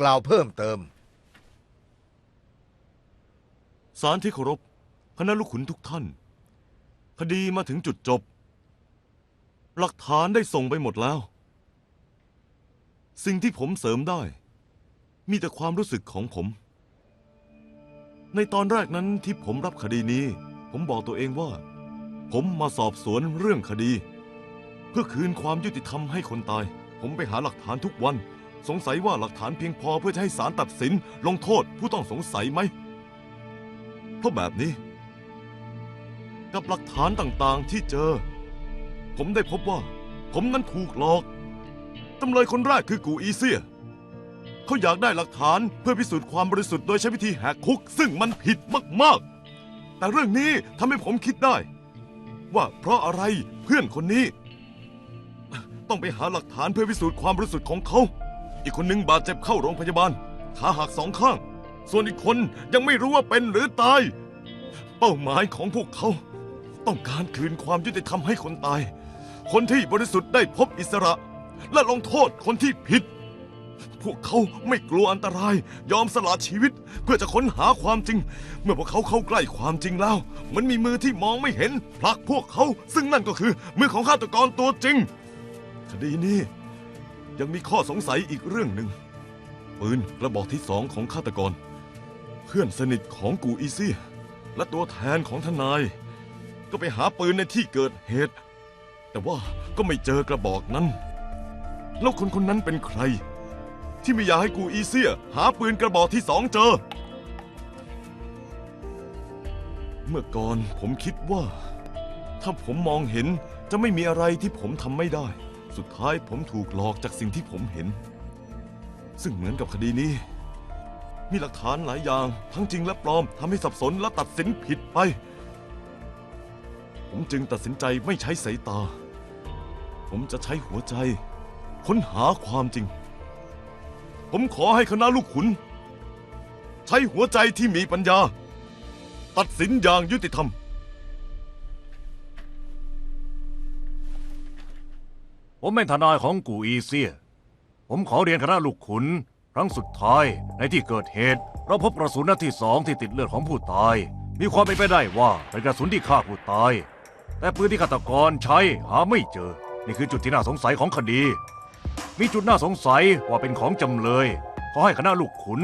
กล่าวเพิ่มเติม สารที่เคารพคณะลูกขุนทุกท่าน คดีมาถึงจุดจบ หลักฐานได้ส่งไปหมดแล้ว สิ่งที่ผมเสริมได้ มีแต่ความรู้สึกของผม ในตอนแรกนั้นที่ผมรับคดีนี้ ผมบอกตัวเองว่า ผมมาสอบสวนเรื่องคดี เพื่อคืนความยุติธรรมให้คนตาย ผมไปหาหลักฐานทุกวัน สงสัยว่าหลักฐานเพียงพอเพื่อจะให้ศาลตัดสินลงโทษผู้ต้องสงสัยไหม เพราะแบบนี้ กับหลักฐานต่างๆที่เจอ ผมได้พบว่า ผมนั้นถูกหลอกจำเลยคนแรกคือกูอีเซีย เขาอยากได้หลักฐานเพื่อพิสูจน์ความบริสุทธิ์โดยใช้วิธีแหกคุก ซึ่งมันผิดมากๆ แต่เรื่องนี้ทำให้ผมคิดได้ ว่าเพราะอะไรเพื่อนคนนี้ ต้องไปหาหลักฐานเพื่อพิสูจน์ความบริสุทธิ์ของเขา อีกคนหนึ่งบาดเจ็บเข้าโรงพยาบาล ขาหักสองข้าง ส่วนอีกคนยังไม่รู้ว่าเป็นหรือตาย เป้าหมายของพวกเขา ต้องการคืนความยุติธรรมให้คนตาย คนที่บริสุทธิ์ได้พบอิสระ และลงโทษคนที่ผิด พวกเขาไม่กลัวอันตราย ยอมสละชีวิตเพื่อจะค้นหาความจริง เมื่อพวกเขาเข้าใกล้ความจริงแล้ว มันมีมือที่มองไม่เห็นผลักพวกเขา ซึ่งนั่นก็คือมือของฆาตกรตัวจริง คดีนี้ ยังมีข้อสงสัยอีกเรื่องหนึ่งปืนกระบอกที่สองของฆาตกร เพื่อนสนิทของกูอีซี่ และตัวแทนของทนาย ก็ไปหาปืนในที่เกิดเหตุ แต่ว่าก็ไม่เจอกระบอกนั้น แล้วคนคนนั้นเป็นใคร ที่ไม่อยากให้กูอีเซียหาปืนกระบอกที่สองเจอ เมื่อก่อนผมคิดว่า ถ้าผมมองเห็นจะไม่มีอะไรที่ผมทำไม่ได้ สุดท้ายผมถูกหลอกจากสิ่งที่ผมเห็น ซึ่งเหมือนกับคดีนี้ มีหลักฐานหลายอย่าง ทั้งจริงและปลอมทำให้สับสนและตัดสินผิดไป ผมจึงตัดสินใจไม่ใช้สายตา ผมจะใช้หัวใจ ค้นหาความจริง ผมขอให้คณะลูกขุน ใช้หัวใจที่มีปัญญา ตัดสินอย่างยุติธรรม ผมเป็นทนายของกูอีเซีย ผมขอเรียนคณะลูกขุน ครั้งสุดท้ายในที่เกิดเหตุ เราพบกระสุนนัดที่สองที่ติดเลือดของผู้ตาย มีความเป็นไปได้ว่าเป็นกระสุนที่ฆ่าผู้ตาย แต่ปืนที่ฆาตกรใช้หาไม่เจอ นี่คือจุดที่น่าสงสัยของคดี มีจุดน่าสงสัยว่าเป็นของจำเลยขอให้คณะลูกขุน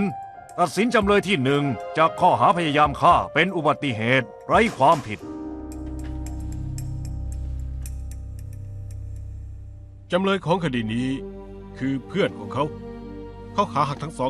ตัดสินจำเลยที่หนึ่งจากข้อหาพยายามฆ่าเป็นอุบัติเหตุ ไร้ความผิด จำเลยของคดีนี้คือเพื่อนของเขา เขาขาหักทั้งสอง